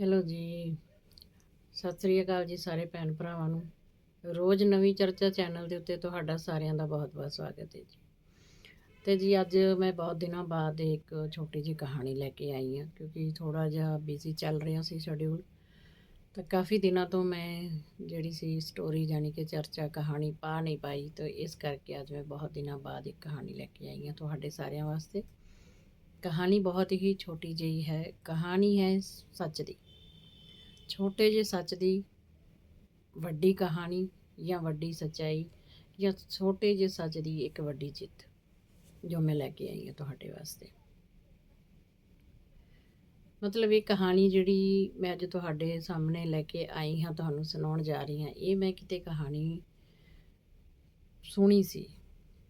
Hello ਜੀ। ਸਤਿ ਸ੍ਰੀ ਅਕਾਲ ਜੀ ਸਾਰੇ ਭੈਣ ਭਰਾਵਾਂ ਨੂੰ। ਰੋਜ਼ ਨਵੀਂ ਚਰਚਾ ਚੈਨਲ ਦੇ ਉੱਤੇ ਤੁਹਾਡਾ ਸਾਰਿਆਂ ਦਾ ਬਹੁਤ-ਬਹੁਤ ਸਵਾਗਤ ਹੈ ਜੀ। ਤੇ ਜੀ, ਅੱਜ ਮੈਂ ਬਹੁਤ ਦਿਨਾਂ ਬਾਅਦ ਇੱਕ ਛੋਟੀ ਜਿਹੀ ਕਹਾਣੀ ਲੈ ਕੇ ਆਈ ਹਾਂ, ਕਿਉਂਕਿ ਥੋੜਾ ਜਿਹਾ ਬਿਜ਼ੀ ਚੱਲ ਰਿਹਾ ਸੀ ਸ਼ਡਿਊਲ ਤਾਂ ਕਾਫੀ ਦਿਨਾਂ ਤੋਂ ਮੈਂ ਜਿਹੜੀ ਸੀ ਸਟੋਰੀ ਜਾਨੀ ਕਿ ਚਰਚਾ, ਕਹਾਣੀ ਪਾ ਨਹੀਂ ਪਾਈ, ਤਾਂ ਇਸ ਕਰਕੇ ਅੱਜ ਮੈਂ ਬਹੁਤ ਦਿਨਾਂ ਬਾਅਦ ਇੱਕ ਕਹਾਣੀ ਲੈ ਕੇ ਆਈ ਹਾਂ ਤੁਹਾਡੇ ਸਾਰਿਆਂ ਵਾਸਤੇ। ਕਹਾਣੀ ਬਹੁਤ ਹੀ ਛੋਟੀ ਜਿਹੀ ਹੈ, ਕਹਾਣੀ ਹੈ ਸੱਚ ਦੀ। ਛੋਟੇ ਜਿਹੇ ਸੱਚ ਦੀ ਵੱਡੀ ਕਹਾਣੀ ਜਾਂ ਵੱਡੀ ਸੱਚਾਈ ਜਾਂ ਛੋਟੇ ਜਿਹੇ ਸੱਚ ਦੀ ਇੱਕ ਵੱਡੀ ਜਿੱਤ ਜੋ ਮੈਂ ਲੈ ਕੇ ਆਈ ਹਾਂ ਤੁਹਾਡੇ ਵਾਸਤੇ। ਮਤਲਬ ਇਹ ਕਹਾਣੀ ਜਿਹੜੀ ਮੈਂ ਅੱਜ ਤੁਹਾਡੇ ਸਾਹਮਣੇ ਲੈ ਕੇ ਆਈ ਹਾਂ, ਤੁਹਾਨੂੰ ਸੁਣਾਉਣ ਜਾ ਰਹੀ ਹਾਂ, ਇਹ ਮੈਂ ਕਿਤੇ ਕਹਾਣੀ ਸੁਣੀ ਸੀ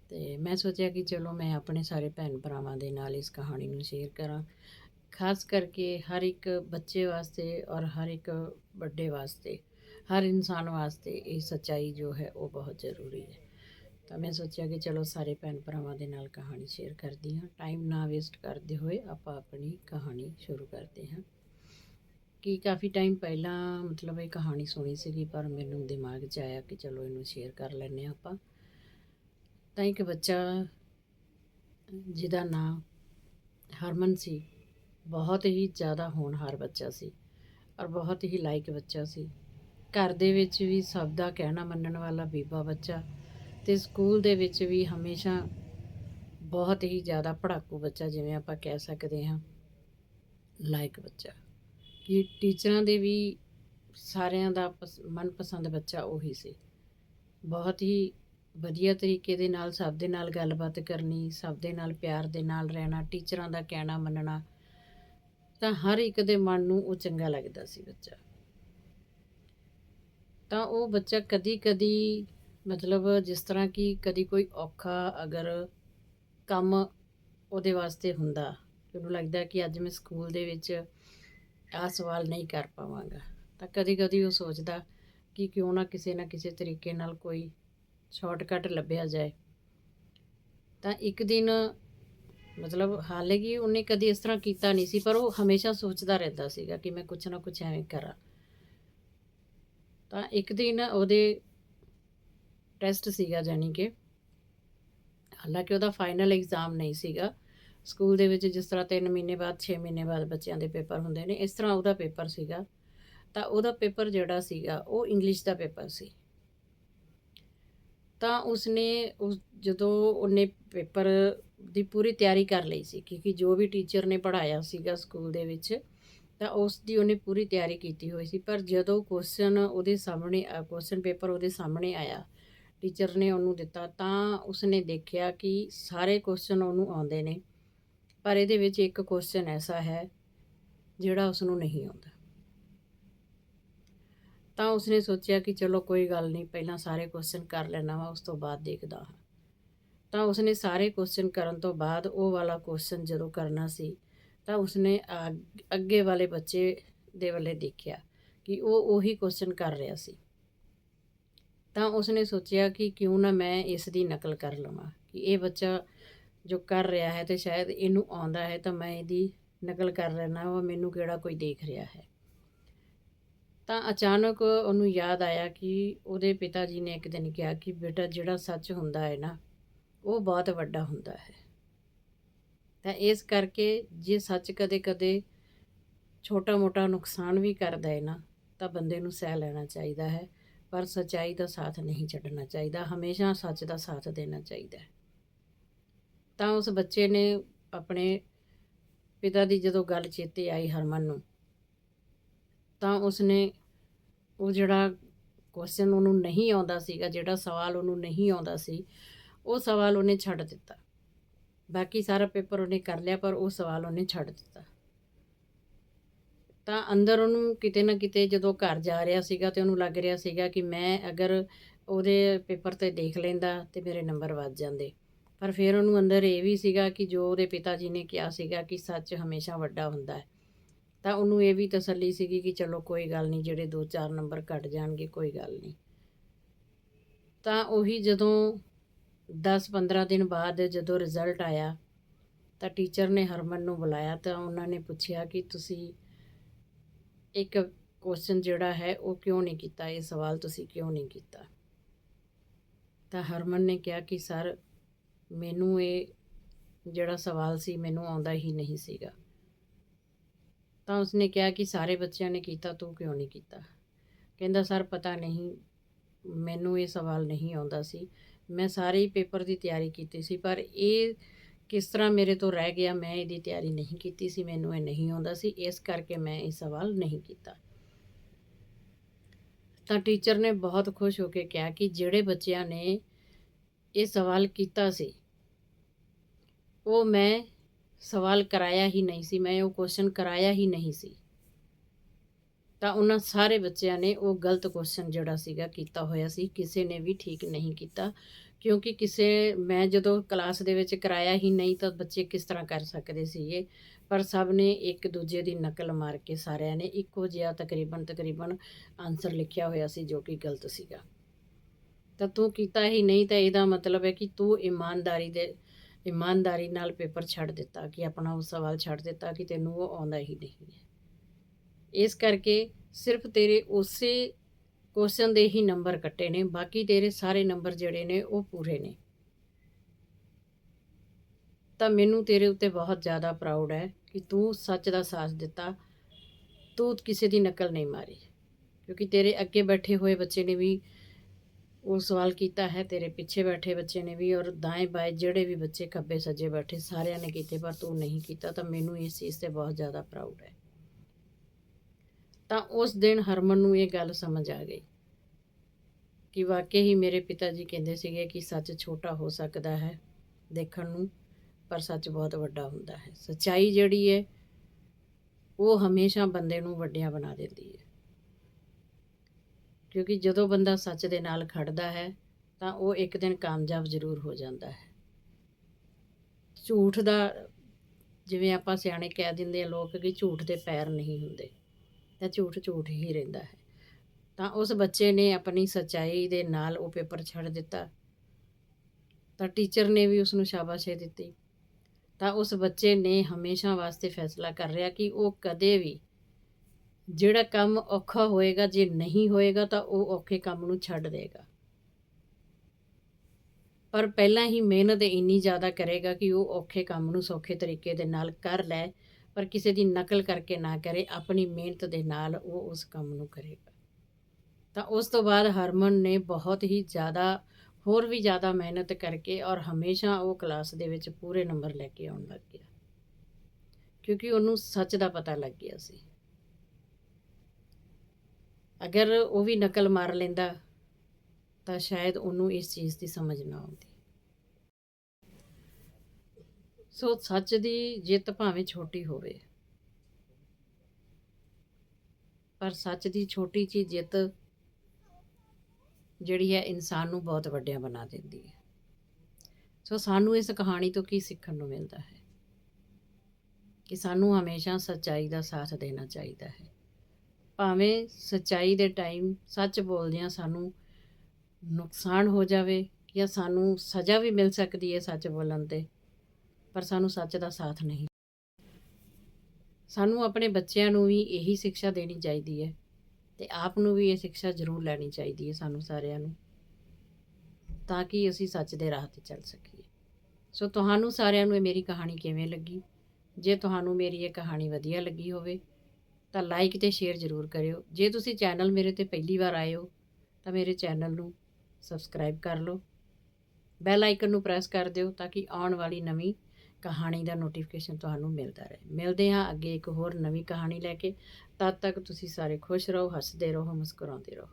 ਤੇ ਮੈਂ ਸੋਚਿਆ ਕਿ ਚਲੋ ਮੈਂ ਆਪਣੇ ਸਾਰੇ ਭੈਣ ਭਰਾਵਾਂ ਦੇ ਨਾਲ ਇਸ ਕਹਾਣੀ ਨੂੰ ਸ਼ੇਅਰ ਕਰਾਂ। ਖਾਸ ਕਰਕੇ ਹਰ ਇੱਕ ਬੱਚੇ ਵਾਸਤੇ ਔਰ ਹਰ ਇੱਕ ਵੱਡੇ ਵਾਸਤੇ, ਹਰ ਇਨਸਾਨ ਵਾਸਤੇ ਇਹ ਸੱਚਾਈ ਜੋ ਹੈ ਉਹ ਬਹੁਤ ਜ਼ਰੂਰੀ ਹੈ। ਤਾਂ ਮੈਂ ਸੋਚਿਆ ਕਿ ਚਲੋ ਸਾਰੇ ਭੈਣ ਭਰਾਵਾਂ ਦੇ ਨਾਲ ਕਹਾਣੀ ਸ਼ੇਅਰ ਕਰਦੀ ਹਾਂ। ਟਾਈਮ ਨਾ ਵੇਸਟ ਕਰਦੇ ਹੋਏ ਆਪਾਂ ਆਪਣੀ ਕਹਾਣੀ ਸ਼ੁਰੂ ਕਰਦੇ ਹਾਂ। ਕਿ ਕਾਫੀ ਟਾਈਮ ਪਹਿਲਾਂ ਮਤਲਬ ਇਹ ਕਹਾਣੀ ਸੁਣੀ ਸੀਗੀ, ਪਰ ਮੈਨੂੰ ਦਿਮਾਗ 'ਚ ਆਇਆ ਕਿ ਚਲੋ ਇਹਨੂੰ ਸ਼ੇਅਰ ਕਰ ਲੈਂਦੇ ਹਾਂ ਆਪਾਂ। ਤਾਂ ਇੱਕ ਬੱਚਾ ਜਿਹਦਾ ਨਾਮ ਹਰਮਨ ਸੀ ਬਹੁਤ ਹੀ ਜ਼ਿਆਦਾ ਹੋਣਹਾਰ ਬੱਚਾ ਸੀ ਔਰ ਬਹੁਤ ਹੀ ਲਾਇਕ ਬੱਚਾ ਸੀ। ਘਰ ਦੇ ਵਿੱਚ ਵੀ ਸਭ ਦਾ ਕਹਿਣਾ ਮੰਨਣ ਵਾਲਾ ਬੀਬਾ ਬੱਚਾ ਤੇ ਸਕੂਲ ਦੇ ਵਿੱਚ ਵੀ ਹਮੇਸ਼ਾ ਬਹੁਤ ਹੀ ਜ਼ਿਆਦਾ ਪੜਾਕੂ ਬੱਚਾ ਜਿਵੇਂ ਆਪਾਂ ਕਹਿ ਸਕਦੇ ਹਾਂ। ਲਾਇਕ ਬੱਚਾ। ਕਿ ਟੀਚਰਾਂ ਦੇ ਵੀ ਸਾਰਿਆਂ ਦਾ ਪਸ- ਮਨਪਸੰਦ ਬੱਚਾ ਉਹੀ ਸੀ। ਬਹੁਤ ਹੀ ਵਧੀਆ ਤਰੀਕੇ ਦੇ ਨਾਲ ਸਭ ਦੇ ਨਾਲ ਗੱਲਬਾਤ ਕਰਨੀ, ਸਭ ਦੇ ਨਾਲ ਪਿਆਰ ਦੇ ਨਾਲ ਰਹਿਣਾ, ਟੀਚਰਾਂ ਦਾ ਕਹਿਣਾ ਮੰਨਣਾ ਤਾਂ ਹਰ ਇੱਕ ਦੇ ਮਨ ਨੂੰ ਉਹ ਚੰਗਾ ਲੱਗਦਾ ਸੀ ਬੱਚਾ। ਤਾਂ ਉਹ ਬੱਚਾ ਕਦੀ ਕਦੀ ਮਤਲਬ ਜਿਸ ਤਰ੍ਹਾਂ ਕਿ ਕਦੀ ਕੋਈ ਔਖਾ ਅਗਰ ਕੰਮ ਉਹਦੇ ਵਾਸਤੇ ਹੁੰਦਾ ਕਿ ਉਹਨੂੰ ਲੱਗਦਾ ਕਿ ਅੱਜ ਮੈਂ ਸਕੂਲ ਦੇ ਵਿੱਚ ਆਹ ਸਵਾਲ ਨਹੀਂ ਕਰ ਪਾਵਾਂਗਾ। ਤਾਂ ਕਦੀ ਕਦੀ ਉਹ ਸੋਚਦਾ ਕਿ ਕਿਉਂ ਨਾ ਕਿਸੇ ਨਾ ਕਿਸੇ ਤਰੀਕੇ ਨਾਲ ਕੋਈ ਸ਼ਾਰਟਕਟ ਲੱਭਿਆ ਜਾਏ। ਤਾਂ ਇੱਕ ਦਿਨ ਮਤਲਬ ਹਾਲਾਂਕਿ ਉਹਨੇ ਕਦੀ ਇਸ ਤਰ੍ਹਾਂ ਕੀਤਾ ਨਹੀਂ ਸੀ, ਪਰ ਉਹ ਹਮੇਸ਼ਾ ਸੋਚਦਾ ਰਹਿੰਦਾ ਸੀਗਾ ਕਿ ਮੈਂ ਕੁਛ ਨਾ ਕੁਛ ਐਵੇਂ ਕਰਾਂ। ਤਾਂ ਇੱਕ ਦਿਨ ਉਹਦੇ ਟੈਸਟ ਸੀਗਾ ਜਾਨੀ ਕਿ। ਹਾਲਾਂਕਿ ਉਹਦਾ ਫਾਈਨਲ ਐਗਜ਼ਾਮ ਨਹੀਂ ਸੀਗਾ। ਸਕੂਲ ਦੇ ਵਿੱਚ ਜਿਸ ਤਰ੍ਹਾਂ 3 ਮਹੀਨੇ ਬਾਅਦ 6 ਮਹੀਨੇ ਬਾਅਦ ਬੱਚਿਆਂ ਦੇ ਪੇਪਰ ਹੁੰਦੇ ਨੇ, ਇਸ ਤਰ੍ਹਾਂ ਉਹਦਾ ਪੇਪਰ ਸੀਗਾ। ਤਾਂ ਉਹਦਾ ਪੇਪਰ ਜਿਹੜਾ ਸੀਗਾ, ਉਹ ਇੰਗਲਿਸ਼ ਦਾ ਪੇਪਰ ਸੀ। ਤਾਂ ਉਸਨੇ, ਉਸ ਜਦੋਂ ਉਹਨੇ ਪੇਪਰ ਦੀ ਪੂਰੀ ਤਿਆਰੀ ਕਰ ਲਈ ਸੀ, ਕਿਉਂਕਿ ਜੋ ਵੀ ਟੀਚਰ ਨੇ ਪੜਾਇਆ ਸੀਗਾ ਸਕੂਲ ਦੇ ਵਿੱਚ, ਤਾਂ ਉਸ ਦੀ ਉਹਨੇ ਪੂਰੀ ਤਿਆਰੀ ਕੀਤੀ ਹੋਈ ਸੀ। ਪਰ ਜਦੋਂ ਕੁਐਸਚਨ ਉਹਦੇ ਸਾਹਮਣੇ ਕੁਐਸਚਨ ਪੇਪਰ ਉਹਦੇ ਸਾਹਮਣੇ ਆਇਆ ਟੀਚਰ ਨੇ ਉਹਨੂੰ ਦਿੱਤਾ, ਤਾਂ ਉਸਨੇ ਦੇਖਿਆ ਕਿ ਸਾਰੇ ਕੁਐਸਚਨ ਉਹਨੂੰ ਆਉਂਦੇ ਨੇ। ਪਰ ਇਹਦੇ ਵਿੱਚ ਇੱਕ ਕੁਐਸਚਨ ਐਸਾ ਹੈ, ਜਿਹੜਾ ਉਸ ਨੂੰ ਨਹੀਂ ਆਉਂਦਾ। ਤਾਂ ਉਸਨੇ ਸੋਚਿਆ ਕਿ ਚਲੋ ਕੋਈ ਗੱਲ ਨਹੀਂ, ਪਹਿਲਾਂ ਸਾਰੇ ਕੁਐਸਚਨ ਕਰ ਲੈਣਾ ਵਾ, ਉਸ ਤੋਂ ਬਾਅਦ ਦੇਖਦਾ ਹਾਂ। ਤਾਂ ਉਸਨੇ ਸਾਰੇ ਕੁਐਸਚਨ ਕਰਨ ਤੋਂ ਬਾਅਦ ਉਹ ਵਾਲਾ ਕੁਐਸਚਨ ਜਦੋਂ ਕਰਨਾ ਸੀ, ਤਾਂ ਉਸਨੇ ਅੱਗ- ਅੱਗੇ ਵਾਲੇ ਬੱਚੇ ਦੇ ਵੱਲੇ ਦੇਖਿਆ ਕਿ ਉਹ ਉਹੀ ਕੁਐਸਚਨ ਕਰ ਰਿਹਾ ਸੀ। ਤਾਂ ਉਸਨੇ ਸੋਚਿਆ ਕਿ ਕਿਉਂ ਨਾ ਮੈਂ ਇਸ ਦੀ ਨਕਲ ਕਰ ਲਵਾਂ ਕਿ ਇਹ ਬੱਚਾ ਜੋ ਕਰ ਰਿਹਾ ਹੈ ਤੇ ਸ਼ਾਇਦ ਇਹਨੂੰ ਆਉਂਦਾ ਹੈ ਤਾਂ ਮੈਂ ਇਹਦੀ ਨਕਲ ਕਰ ਲੈਣਾ ਉਹ ਮੈਨੂੰ ਕਿਹੜਾ ਕੋਈ ਦੇਖ ਰਿਹਾ ਹੈ। ਤਾਂ ਅਚਾਨਕ ਉਹਨੂੰ ਯਾਦ ਆਇਆ ਕਿ ਉਹਦੇ ਪਿਤਾ ਜੀ ਨੇ ਇੱਕ ਦਿਨ ਕਿਹਾ ਕਿ ਬੇਟਾ ਜਿਹੜਾ ਸੱਚ ਹੁੰਦਾ ਹੈ ਨਾ ਉਹ ਬਹੁਤ ਵੱਡਾ ਹੁੰਦਾ ਹੈ। ਤਾਂ ਇਸ ਕਰਕੇ ਜੇ ਸੱਚ ਕਦੇ-ਕਦੇ ਛੋਟਾ-ਮੋਟਾ ਨੁਕਸਾਨ ਵੀ ਕਰਦਾ ਹੈ ਨਾ, ਤਾਂ ਬੰਦੇ ਨੂੰ ਸਹਿ ਲੈਣਾ ਚਾਹੀਦਾ ਹੈ। ਪਰ ਸੱਚਾਈ ਦਾ ਸਾਥ ਨਹੀਂ ਛੱਡਣਾ ਚਾਹੀਦਾ, ਹਮੇਸ਼ਾ ਸੱਚ ਦਾ ਸਾਥ ਦੇਣਾ ਚਾਹੀਦਾ ਹੈ। ਤਾਂ ਉਸ ਬੱਚੇ ਨੇ ਆਪਣੇ ਪਿਤਾ ਦੀ ਜਦੋਂ ਗੱਲ ਚੇਤੇ ਆਈ ਹਰਮਨ ਨੂੰ, ਤਾਂ ਉਸਨੇ ਉਹ ਜਿਹੜਾ ਕੁਐਸਚਨ ਉਹਨੂੰ ਨਹੀਂ ਆਉਂਦਾ ਸੀਗਾ, ਜਿਹੜਾ ਸਵਾਲ ਉਹਨੂੰ ਨਹੀਂ ਆਉਂਦਾ ਸੀ ਉਹ ਸਵਾਲ ਉਹਨੇ ਛੱਡ ਦਿੱਤਾ। ਬਾਕੀ ਸਾਰਾ ਪੇਪਰ ਉਹਨੇ ਕਰ ਲਿਆ, ਪਰ ਉਹ ਸਵਾਲ ਉਹਨੇ ਛੱਡ ਦਿੱਤਾ। ਤਾਂ ਅੰਦਰ ਉਹਨੂੰ ਕਿਤੇ ਨਾ ਕਿਤੇ ਜਦੋਂ ਘਰ ਜਾ ਰਿਹਾ ਸੀਗਾ ਤੇ ਉਹਨੂੰ ਲੱਗ ਰਿਹਾ ਸੀਗਾ ਕਿ ਮੈਂ ਅਗਰ ਉਹਦੇ ਪੇਪਰ ਤੇ ਦੇਖ ਲੈਂਦਾ ਤੇ ਮੇਰੇ ਨੰਬਰ ਵੱਧ ਜਾਂਦੇ। ਪਰ ਫਿਰ ਉਹਨੂੰ ਅੰਦਰ ਇਹ ਵੀ ਸੀਗਾ ਕਿ ਜੋ ਉਹਦੇ ਪਿਤਾ ਜੀ ਨੇ ਕਿਹਾ ਸੀਗਾ ਕਿ ਸੱਚ ਹਮੇਸ਼ਾ ਵੱਡਾ ਹੁੰਦਾ ਹੈ। ਤਾਂ ਉਹਨੂੰ ਇਹ ਵੀ ਤਸੱਲੀ ਸੀਗੀ ਕਿ ਚਲੋ ਕੋਈ ਗੱਲ ਨਹੀਂ, ਜਿਹੜੇ 2-4 ਨੰਬਰ ਘਟ ਜਾਣਗੇ, ਕੋਈ ਗੱਲ ਨਹੀਂ। ਤਾਂ ਉਹੀ ਜਦੋਂ 10-15 ਦਿਨ ਬਾਅਦ ਜਦੋਂ ਰਿਜ਼ਲਟ ਆਇਆ, ਤਾਂ ਟੀਚਰ ਨੇ ਹਰਮਨ ਨੂੰ ਬੁਲਾਇਆ ਤਾਂ ਉਹਨਾਂ ਨੇ ਪੁੱਛਿਆ ਕਿ ਤੁਸੀਂ ਇੱਕ ਕੁਐਸਚਨ ਜਿਹੜਾ ਹੈ ਉਹ ਕਿਉਂ ਨਹੀਂ ਕੀਤਾ? ਇਹ ਸਵਾਲ ਤੁਸੀਂ ਕਿਉਂ ਨਹੀਂ ਕੀਤਾ? ਤਾਂ ਹਰਮਨ ਨੇ ਕਿਹਾ ਕਿ ਸਰ, ਮੈਨੂੰ ਇਹ ਜਿਹੜਾ ਸਵਾਲ ਸੀ, ਮੈਨੂੰ ਆਉਂਦਾ ਹੀ ਨਹੀਂ ਸੀਗਾ। ਤਾਂ ਉਸਨੇ ਕਿਹਾ ਕਿ ਸਾਰੇ ਬੱਚਿਆਂ ਨੇ ਕੀਤਾ, ਤੂੰ ਕਿਉਂ ਨਹੀਂ ਕੀਤਾ? ਕਹਿੰਦਾ, ਸਰ, ਪਤਾ ਨਹੀਂ, ਮੈਨੂੰ ਇਹ ਸਵਾਲ ਨਹੀਂ ਆਉਂਦਾ ਸੀ। ਮੈਂ ਸਾਰੇ ਹੀ ਪੇਪਰ ਦੀ ਤਿਆਰੀ ਕੀਤੀ ਸੀ, ਪਰ ਇਹ ਕਿਸ ਤਰ੍ਹਾਂ ਮੇਰੇ ਤੋਂ ਰਹਿ ਗਿਆ, ਮੈਂ ਇਹਦੀ ਤਿਆਰੀ ਨਹੀਂ ਕੀਤੀ ਸੀ, ਮੈਨੂੰ ਇਹ ਨਹੀਂ ਆਉਂਦਾ ਸੀ, ਇਸ ਕਰਕੇ ਮੈਂ ਇਹ ਸਵਾਲ ਨਹੀਂ ਕੀਤਾ। ਤਾਂ ਟੀਚਰ ਨੇ ਬਹੁਤ ਖੁਸ਼ ਹੋ ਕੇ ਕਿਹਾ ਕਿ ਜਿਹੜੇ ਬੱਚਿਆਂ ਨੇ ਇਹ ਸਵਾਲ ਕੀਤਾ ਸੀ, ਉਹ ਮੈਂ ਸਵਾਲ ਕਰਾਇਆ ਹੀ ਨਹੀਂ ਸੀ, ਮੈਂ ਉਹ ਕੁਐਸਚਨ ਕਰਾਇਆ ਹੀ ਨਹੀਂ ਸੀ। ਤਾਂ ਉਹਨਾਂ ਸਾਰੇ ਬੱਚਿਆਂ ਨੇ ਉਹ ਗਲਤ ਕੁਐਸਚਨ ਜਿਹੜਾ ਸੀਗਾ ਕੀਤਾ ਹੋਇਆ ਸੀ, ਕਿਸੇ ਨੇ ਵੀ ਠੀਕ ਨਹੀਂ ਕੀਤਾ, ਕਿਉਂਕਿ ਕਿਸੇ, ਮੈਂ ਜਦੋਂ ਕਲਾਸ ਦੇ ਵਿੱਚ ਕਰਾਇਆ ਹੀ ਨਹੀਂ ਤਾਂ ਬੱਚੇ ਕਿਸ ਤਰ੍ਹਾਂ ਕਰ ਸਕਦੇ ਸੀਗੇ? ਪਰ ਸਭ ਨੇ ਇੱਕ ਦੂਜੇ ਦੀ ਨਕਲ ਮਾਰ ਕੇ ਸਾਰਿਆਂ ਨੇ ਇੱਕੋ ਜਿਹਾ ਤਕਰੀਬਨ ਤਕਰੀਬਨ ਆਨਸਰ ਲਿਖਿਆ ਹੋਇਆ ਸੀ ਜੋ ਕਿ ਗਲਤ ਸੀਗਾ। ਤਾਂ ਤੂੰ ਕੀਤਾ ਹੀ ਨਹੀਂ ਤਾਂ ਇਹਦਾ ਮਤਲਬ ਹੈ ਕਿ ਤੂੰ ਇਮਾਨਦਾਰੀ ਦੇ, ਇਮਾਨਦਾਰੀ ਨਾਲ ਪੇਪਰ ਛੱਡ ਦਿੱਤਾ, ਕਿ ਆਪਣਾ ਉਹ ਸਵਾਲ ਛੱਡ ਦਿੱਤਾ ਕਿ ਤੈਨੂੰ ਉਹ ਆਉਂਦਾ ਹੀ ਨਹੀਂ ਹੈ। ਇਸ ਕਰਕੇ ਸਿਰਫ ਤੇਰੇ ਉਸੇ ਕੁਐਸਚਨ ਦੇ ਹੀ ਨੰਬਰ ਕੱਟੇ ਨੇ, ਬਾਕੀ ਤੇਰੇ ਸਾਰੇ ਨੰਬਰ ਜਿਹੜੇ ਨੇ ਉਹ ਪੂਰੇ ਨੇ। ਤਾਂ ਮੈਨੂੰ ਤੇਰੇ ਉੱਤੇ ਬਹੁਤ ਜ਼ਿਆਦਾ ਪ੍ਰਾਊਡ ਹੈ ਕਿ ਤੂੰ ਸੱਚ ਦਾ ਸਾਥ ਦਿੱਤਾ। ਤੂੰ ਕਿਸੇ ਦੀ ਨਕਲ ਨਹੀਂ ਮਾਰੀ, ਕਿਉਂਕਿ ਤੇਰੇ ਅੱਗੇ ਬੈਠੇ ਹੋਏ ਬੱਚੇ ਨੇ ਵੀ ਉਹ ਸਵਾਲ ਕੀਤਾ ਹੈ, ਤੇਰੇ ਪਿੱਛੇ ਬੈਠੇ ਬੱਚੇ ਨੇ ਵੀ ਔਰ ਦਾएं ਬਾਏ ਜਿਹੜੇ ਵੀ ਬੱਚੇ ਖੱਬੇ ਸੱਜੇ ਬੈਠੇ ਸਾਰਿਆਂ ਨੇ ਕੀਤੇ, ਪਰ ਤੂੰ ਨਹੀਂ ਕੀਤਾ, ਤਾਂ ਮੈਨੂੰ ਇਸ ਚੀਜ਼ ਤੇ ਬਹੁਤ ਜ਼ਿਆਦਾ ਪ੍ਰਾਊਡ ਹੈ। ਤਾਂ ਉਸ ਦਿਨ ਹਰਮਨ ਨੂੰ ਇਹ ਗੱਲ ਸਮਝ ਆ ਗਈ ਕਿ ਵਾਕਈ ਹੀ ਮੇਰੇ ਪਿਤਾ ਜੀ ਕਹਿੰਦੇ ਸੀਗੇ ਕਿ ਸੱਚ ਛੋਟਾ ਹੋ ਸਕਦਾ ਹੈ ਦੇਖਣ ਨੂੰ, ਪਰ ਸੱਚ ਬਹੁਤ ਵੱਡਾ ਹੁੰਦਾ ਹੈ। ਸੱਚਾਈ ਜਿਹੜੀ ਹੈ, ਉਹ ਹਮੇਸ਼ਾ ਬੰਦੇ ਨੂੰ ਵੱਡਿਆ ਬਣਾ ਦਿੰਦੀ ਹੈ। ਕਿਉਂਕਿ ਜਦੋਂ ਬੰਦਾ ਸੱਚ ਦੇ ਨਾਲ ਖੜਦਾ ਹੈ, ਤਾਂ ਉਹ ਇੱਕ ਦਿਨ ਕਾਮਯਾਬ ਜ਼ਰੂਰ ਹੋ ਜਾਂਦਾ ਹੈ। ਝੂਠ ਦਾ, ਜਿਵੇਂ ਆਪਾਂ ਸਿਆਣੇ ਕਹਿ ਦਿੰਦੇ ਆ ਲੋਕ ਕਿ ਝੂਠ ਦੇ ਪੈਰ ਨਹੀਂ ਹੁੰਦੇ। ਤਾਂ ਝੂਠ ਝੂਠ ਹੀ ਰਹਿੰਦਾ ਹੈ। ਤਾਂ ਉਸ ਬੱਚੇ ਨੇ ਆਪਣੀ ਸੱਚਾਈ ਦੇ ਨਾਲ ਉਹ ਪੇਪਰ ਛੱਡ ਦਿੱਤਾ। ਤਾਂ ਟੀਚਰ ਨੇ ਵੀ ਉਸ ਨੂੰ ਸ਼ਾਬਾਸ਼ੇ ਦਿੱਤੀ। ਤਾਂ ਉਸ ਬੱਚੇ ਨੇ ਹਮੇਸ਼ਾ ਵਾਸਤੇ ਫੈਸਲਾ ਕਰ ਰਿਹਾ ਕਿ ਉਹ ਕਦੇ ਵੀ ਜਿਹੜਾ ਕੰਮ ਔਖਾ ਹੋਏਗਾ, ਜੇ ਨਹੀਂ ਹੋਏਗਾ ਤਾਂ ਉਹ ਔਖੇ ਕੰਮ ਨੂੰ ਛੱਡ ਦੇਗਾ। ਪਰ ਪਹਿਲਾਂ ਹੀ ਮਿਹਨਤ ਇੰਨੀ ਜ਼ਿਆਦਾ ਕਰੇਗਾ ਕਿ ਉਹ ਔਖੇ ਕੰਮ ਨੂੰ ਸੌਖੇ ਤਰੀਕੇ ਦੇ ਨਾਲ ਕਰ ਲੈ। ਪਰ ਕਿਸੇ ਦੀ ਨਕਲ ਕਰਕੇ ਨਾ ਕਰੇ, ਆਪਣੀ ਮਿਹਨਤ ਦੇ ਨਾਲ ਉਹ ਉਸ ਕੰਮ ਨੂੰ ਕਰੇਗਾ। ਤਾਂ ਉਸ ਤੋਂ ਬਾਅਦ ਹਰਮਨ ਨੇ ਬਹੁਤ ਹੀ ਜ਼ਿਆਦਾ, ਹੋਰ ਵੀ ਜ਼ਿਆਦਾ ਮਿਹਨਤ ਕਰਕੇ ਔਰ ਹਮੇਸ਼ਾ ਉਹ ਕਲਾਸ ਦੇ ਵਿੱਚ ਪੂਰੇ ਨੰਬਰ ਲੈ ਕੇ ਆਉਣ ਲੱਗ ਗਿਆ। ਕਿਉਂਕਿ ਉਹਨੂੰ ਸੱਚ ਦਾ ਪਤਾ ਲੱਗ ਗਿਆ ਸੀ। ਅਗਰ ਉਹ ਵੀ ਨਕਲ ਮਾਰ ਲੈਂਦਾ ਤਾਂ ਸ਼ਾਇਦ ਉਹਨੂੰ ਇਸ ਚੀਜ਼ ਦੀ ਸਮਝ ਨਾ ਆਉਂਦੀ। ਸੋ ਸੱਚ ਦੀ ਜਿੱਤ ਭਾਵੇਂ ਛੋਟੀ ਹੋਵੇ। ਪਰ ਸੱਚ ਦੀ ਛੋਟੀ ਜੀ ਜਿੱਤ ਜਿਹੜੀ ਹੈ ਇਨਸਾਨ ਨੂੰ ਬਹੁਤ ਵੱਡਿਆ ਬਣਾ ਦਿੰਦੀ ਹੈ। ਸੋ ਸਾਨੂੰ ਇਸ ਕਹਾਣੀ ਤੋਂ ਕੀ ਸਿੱਖਣ ਨੂੰ ਮਿਲਦਾ ਹੈ? ਕਿ ਸਾਨੂੰ ਹਮੇਸ਼ਾ ਸੱਚਾਈ ਦਾ ਸਾਥ ਦੇਣਾ ਚਾਹੀਦਾ ਹੈ। ਭਾਵੇਂ ਸੱਚਾਈ ਦੇ ਟਾਈਮ ਸੱਚ ਬੋਲਦਿਆਂ ਸਾਨੂੰ ਨੁਕਸਾਨ ਹੋ ਜਾਵੇ ਜਾਂ ਸਾਨੂੰ ਸਜ਼ਾ ਵੀ ਮਿਲ ਸਕਦੀ ਹੈ ਸੱਚ ਬੋਲਣ ਤੇ ਪਰ ਸਾਨੂੰ ਸੱਚ ਦਾ ਸਾਥ ਨਹੀਂ। ਸਾਨੂੰ ਆਪਣੇ ਬੱਚਿਆਂ ਨੂੰ ਵੀ ਇਹੀ ਸਿੱਖਿਆ ਦੇਣੀ ਚਾਹੀਦੀ ਹੈ ਤੇ ਆਪ ਨੂੰ ਵੀ ਇਹ ਸਿੱਖਿਆ ਜ਼ਰੂਰ ਲੈਣੀ ਚਾਹੀਦੀ ਹੈ ਸਾਨੂੰ ਸਾਰਿਆਂ ਨੂੰ, ਤਾਂ ਕਿ ਅਸੀਂ ਸੱਚ ਦੇ ਰਾਹ ਤੇ ਚੱਲ ਸਕੀਏ। ਸੋ ਤੁਹਾਨੂੰ ਸਾਰਿਆਂ ਨੂੰ ਇਹ ਮੇਰੀ ਕਹਾਣੀ ਕਿਵੇਂ ਲੱਗੀ? ਜੇ ਤੁਹਾਨੂੰ ਮੇਰੀ ਇਹ ਕਹਾਣੀ ਵਧੀਆ ਲੱਗੀ ਹੋਵੇ, ਤਾਂ ਲਾਈਕ ਤੇ ਸ਼ੇਅਰ ਜ਼ਰੂਰ ਕਰਿਓ। ਜੇ ਤੁਸੀਂ ਚੈਨਲ ਮੇਰੇ ਤੇ ਪਹਿਲੀ ਵਾਰ ਆਏ ਹੋ, ਤਾਂ ਮੇਰੇ ਚੈਨਲ ਨੂੰ ਸਬਸਕ੍ਰਾਈਬ ਕਰ ਲਓ। ਬੈਲ ਆਈਕਨ ਨੂੰ ਪ੍ਰੈਸ ਕਰ ਦਿਓ ਤਾਂ ਕਿ ਆਉਣ ਵਾਲੀ ਨਵੀਂ ਕਹਾਣੀ ਦਾ ਨੋਟੀਫਿਕੇਸ਼ਨ ਤੁਹਾਨੂੰ ਮਿਲਦਾ ਰਹੇ। ਮਿਲਦੇ ਹਾਂ ਅੱਗੇ ਇੱਕ ਹੋਰ ਨਵੀਂ ਕਹਾਣੀ ਲੈ ਕੇ। ਤਦ ਤੱਕ ਤੁਸੀਂ ਸਾਰੇ ਖੁਸ਼ ਰਹੋ, ਹੱਸਦੇ ਰਹੋ, ਮੁਸਕਰਾਉਂਦੇ ਰਹੋ।